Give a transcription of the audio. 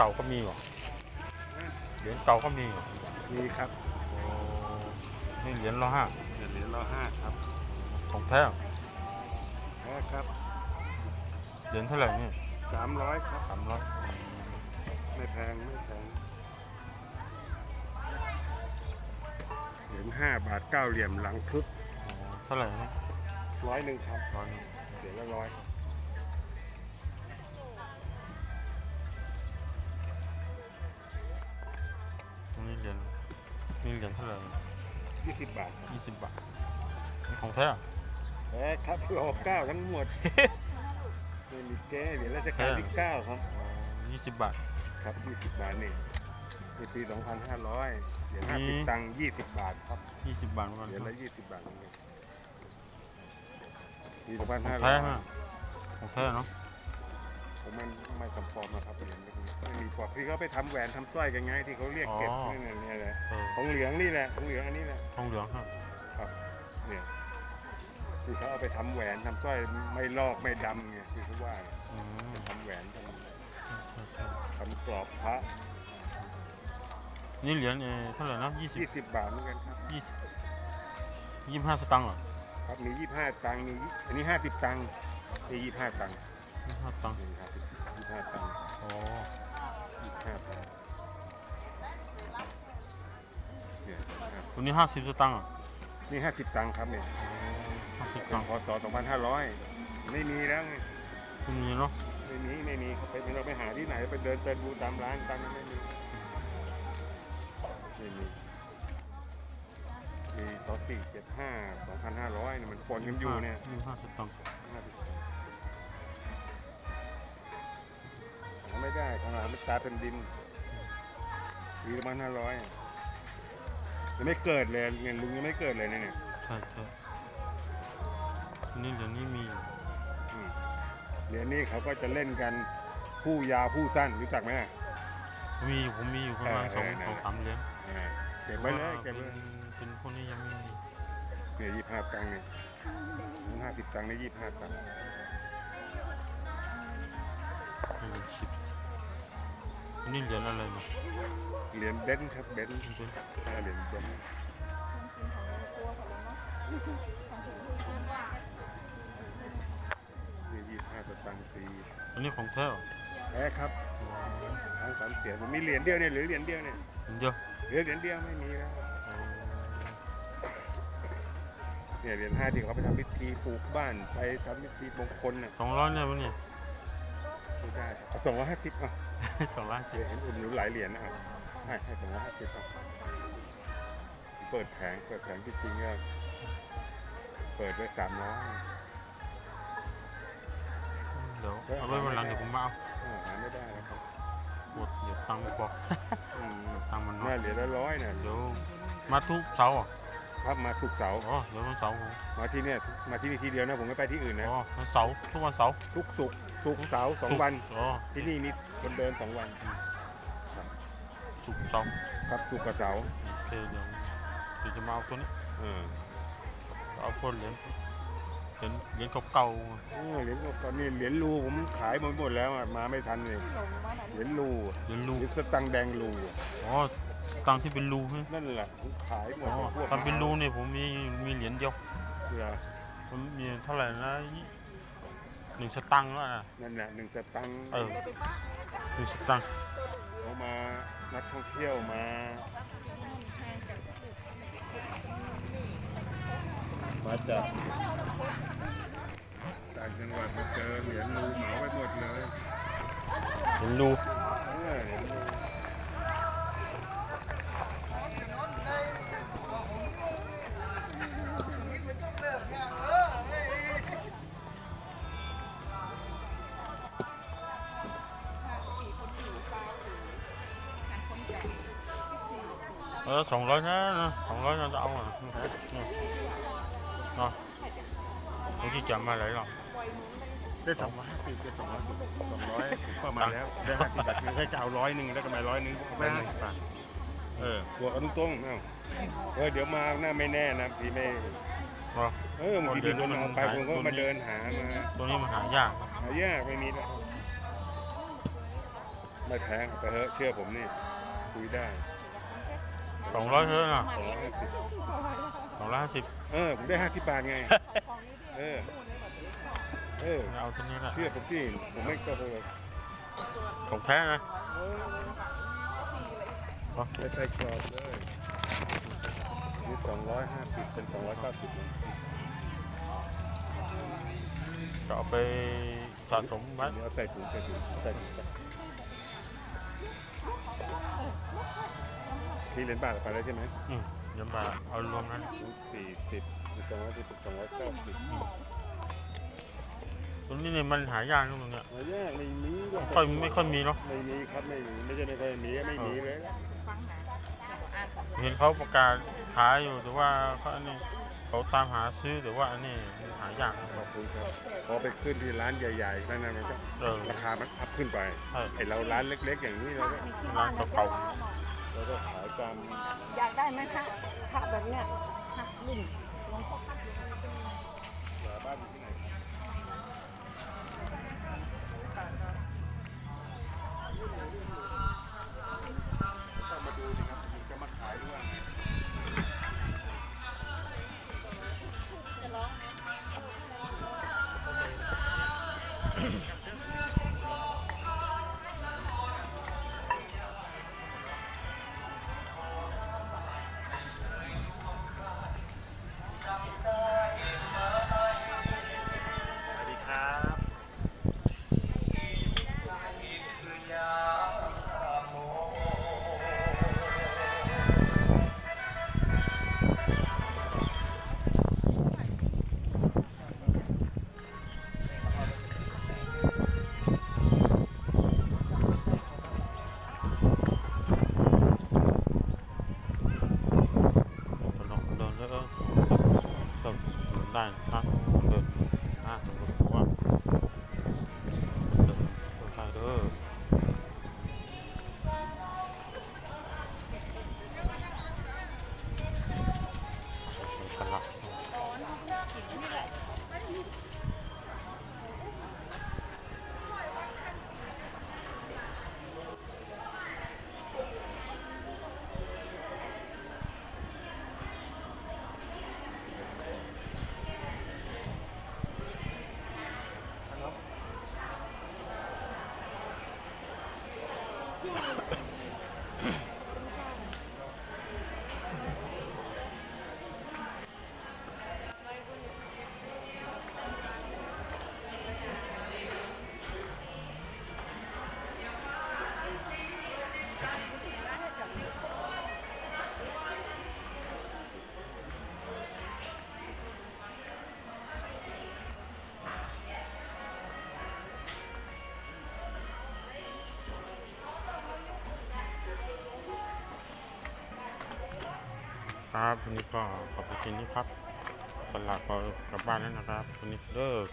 เหรียญเก่าก็มีเหรอเหรียญเก่าก็มีเหรอมีครับโอ้นี่เหรียญละห้าเหรียญเหรียญละห้าครับ ของแท้แท้ครับเหรียญเท่าไหร่นี่สามร้อยครับสามร้อยไม่แพงไม่แพงเหรียญห้าบาทเก้าเหลี่ยมหลังครึบเท่าไหร่นี่ร้อยหนึ่งครับร้อยหนึ่งเหรียญละร้อยครับ เหรียญเท่าไหร่ยี่สิบบาทครับยี่สิบบาทนี่ของแท้แท้ครับรอเก้าทั้งหมดไม่มีแก้เหรียญราชการที่เก้าครับ ยี่สิบบาท ครับยี่สิบบาทนี่ในปีสองพันห้าร้อยเหรียญห้าสิบนี่ตังค์ยี่สิบบาทครับยี่สิบบาทเหมือนกันเหรียญละยี่สิบบาทเหมือนกันปีสองพันของห้าร้แท้อยฮะของแท้เนาะ ผมมันไม่คำฟอร์มนะครับเหรียญพวกนี้ไม่มีปลอกที่เขาไปทำแหวนทำสร้อยกันไงที่เขาเรียกเก็บนี่นเนี่ยแหละเออของเหลืองนี่แหละของเหลืองอันนี้แหละทองเหลืองครับเนี่ยที่เขาเอาไปทำแหวนทำสร้อยไม่ลอกไม่ดำไงที่เขาว่าเนี่ยอืมทำแหวนทใช่ใช่ำทำกรอบพระนี่เหรียญเอ่อเท่าไหร่นะยี่สิบยี่สิบบาทเหมือนกันครับ ยี่สิบยี่สิบห้าสตางค์เหรอ ครับมียี่ห้าตังค์มี อันนี้ห้าสิบตังค์นี่ยี่ห้าตังค์ ยี่สิบห้าตังค์นี่ครับยี่ห้าตังค์อ๋อยี่ห้าตังค์เนี่ยครับตัวนี้ห้าสิบสตางค์เหรอนี่ห้าสิบตังค์ครับเนี่ยห้าสิบเป็ตันงค์พศสองพันห้าร้อยไม่มีแล้วไงตรงนี้เนาะไม่มีไม่มีไปเราไปหาที่ไหนไปเดินเดินดูตามร้านตามนั้นไม่มีไม่มีมีสองสี่เจ็ดห้าสองพันห้าร้อยเนี่ยมันปนกันอยู่เนี่ยยี่สิบห้าสตางค์ ไม่ได้ข้างหลังมันตาเป็นดินปีประมาณห้าร้อยยังไม่เกิดเลยเงินลุงยังไม่เกิดเลยเนี่ยเนี่ยใช่ใช่นี่เหรียญนี้มีอยู่อืมเหรียญนี้เขาก็จะเล่นกันผู้ยาวผู้สั้นรู้จักไหมอะ มีอยู่ผมมีอยู่ประมาณเออสองเออนั่นสองแหละ สามเหรียญอ่าเก็บไว้เลยเก็บไว้เป็นเป็นพวกนี้ยังไม่มีเนี่ยยี่ห้าตังค์เนี่ยห้าสิบตังค์เนี่ยยี่ห้าตังค์ไม่เป็นสิบอั นนี่เหรียญอะไรเนี่ยเหรียญเบนซ์ครับเบนซ์มันเป็นอ่าเหรียญเบนซ์นี่ยี่ห้าสตังค์ฟรีอันนี้ของแท้เหรอแพ้ครับทั้งสามเสียงผมมีเหรียญเดียวเนี่ยเหลือเหรียญเดียวเนี่ยอันเดียวเหลือเหรียญเดียวไม่มีแล้วอ๋อเนี่ยเหรียญห้าที่เขาไปทำพิธีปลูกบ้านไปทำพิธีมงคลน่ะสองร้อยเนี่ยมันเนี่ย ไม่ได้เอาสองร้อยห้าสิบอะสองร้อยสิเดี๋บยวเห็นอุ่นหนุนหลายเหรียญนะครับให้ให้สองร้อยห้าสิบอะเปิดแผงเปิดแผงจริงๆก็เปิดไว้สามร้อยเดี๋ยวเอาไว้วันหลังเดี๋ยวผมมาเอาหาไม่ได้แล้วครับหมดเดี๋ยวตังค์ไม่พออืมตังค์มันน้อน่ายเหรียญละร้อยเนี่ยเดี๋ยวมาทุกเสาร์เหรอ ครับมาทุกเสาร์อ๋อเดี๋ยววันเสาร์ผมมาที่เนี่ยมาที่นี่ทีเดียวนะผมไม่ไปที่อื่นนะอ๋อวันเสาร์ทุกวันเสาร์ทุกศุกร์ทุกเสาร์สองวัน อ๋อที่นี่มีคนเดินสองวันศุกร์เสาร์ครับศุกร์กับเสาร์โอเคเดี๋ยวเดี๋ยวจะมาเอาตัวนี้เออเอาพวกเหรียญเหรียญเหรียญเก่าเออเหรียญตอนนี้เหรียญรูผมขายหมดหมดแล้วอะมาไม่ทันเลยเหรียญรูอะๆเหรียญรูเหรียญสตังค์แดงรูอะอ๋อ ตังค์ที่เป็นรูใช่ไหมนั่นแหละผมขายหมอ๋ดอพวกตังค์เป็นรูเนี่ยผมมีมีเหรียญเดียวเหรอผมมีเท่าไหร่นะหนึ่งสตังค์แล้วนะนั่นแหละหนึ่งสตังค์เออหนึ่งสตังค์เขามานักท่องเที่ยวมา มาจากต่างจังหวัดมาเจอเหรียญรูเหมาไปหมดเลยเหรียญรู เออสองร้อยนะสองร้อยนะจะเอาอะนี่เนาะเมื่อกี้จะมาไหนหรอปล่อยมือมันได้สองร้อยห้าสิบได้สองร้อยสองร้อยผมก็มาแล้วได้ห้าสิบบาทคือให้จะเอาร้อยหนึ่งแล้วก็มาร้อยหนึ่งเอาไปห้าสิบบาทเออบวกกันตรงๆเอ้าเออเดี๋ยวมาหน้าไม่แน่นะพี่ไม่เหรอเออบางทีมีคนเอาไปผมก็มาเดินหามาตัวนี้มันหายากหายากไม่มีแล้วไม่แพงไปเถอะเชื่อผมนี่ คุยได้ สองร้อยเท่านั้นนะสองร้อยห้าสิบสองร้อยห้าสิบเออ ผมได้ห้าสิบบาทไง เออ เออ เอาตัวนี้แหละเชื่อผมที่ผมไม่ก็เลยของแท้นะเออเหรอไม่ใส่กรอบเลยนี่สองร้อยห้าสิบเป็นสองร้อยเก้าสิบจะเอาไปสะสมไว้เดี๋ยวใส่ถุงใส่ถุงใส่ถุง ที่เหรียญบาทเอาไปแล้วใช่ไหมอืมเดี๋ยวมาเอารวมนั้นสี่สิบสองร้อยสิบสองร้อยเก้าสิบตัวนี้เนี่ยมันหายากนะตรงเนี้ยหายากไม่มีหรอกค่อยไม่ค่อยมีเนาะไม่มีครับไม่มีไม่ใช่ไม่ค่อยมีไม่มีเลยฟังหาอ่านของเห็นเขาประกาศขายอยู่แต่ว่าเขาอันนี้เขาตามหาซื้อแต่ว่าอันนี้มันหายากนะขอบคุณครับพอไปขึ้นที่ร้านใหญ่ๆนั่นนะมันก็เออราคามันอัพขึ้นไปใช่ไอเราร้านเล็ก ๆ อย่างนี้เราก็ร้านเก่า แล้วก็ขายตามอยากได้ไหมคะพระแบบเนี้ยค่ะรุ่นหลวงพ่อพัดหาบ้าน ครับวันนี้ก็ขอบคุณที่นี่ครับตลาดก็กลับบ้านแล้วนะครับวันนี้เลิก